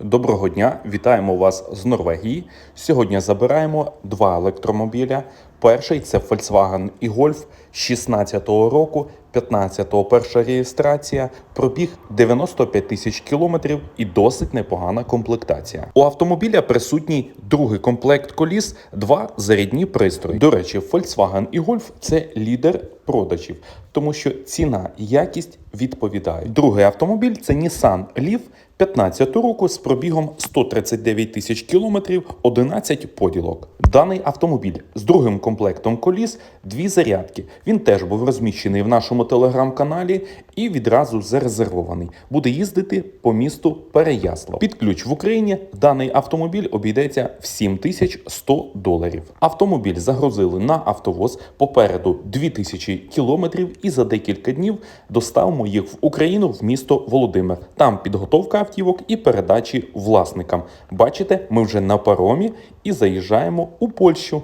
Доброго дня, вітаємо вас з Норвегії. Сьогодні забираємо два електромобіля. Перший це Volkswagen і Golf 16-го року, 15-го перша реєстрація, пробіг 95 тисяч кілометрів і досить непогана комплектація. У автомобіля присутній другий комплект коліс, два зарядні пристрої. До речі, Volkswagen і Golf – це лідер продажів, тому що ціна і якість відповідають. Другий автомобіль це Nissan Leaf 15 року з пробігом 139 тисяч кілометрів, 11 поділок. Даний автомобіль з другим комплектом коліс, дві зарядки. Він теж був розміщений в нашому телеграм-каналі і відразу зарезервований. Буде їздити по місту Переяслав. Під ключ в Україні даний автомобіль обійдеться в 7100 доларів. Автомобіль загрузили на автовоз попереду 2000 кілометрів і за декілька днів доставимо їх в Україну в місто Володимир. Там підготовка автівок і передачі власникам. Бачите, ми вже на паромі і заїжджаємо у Польщу.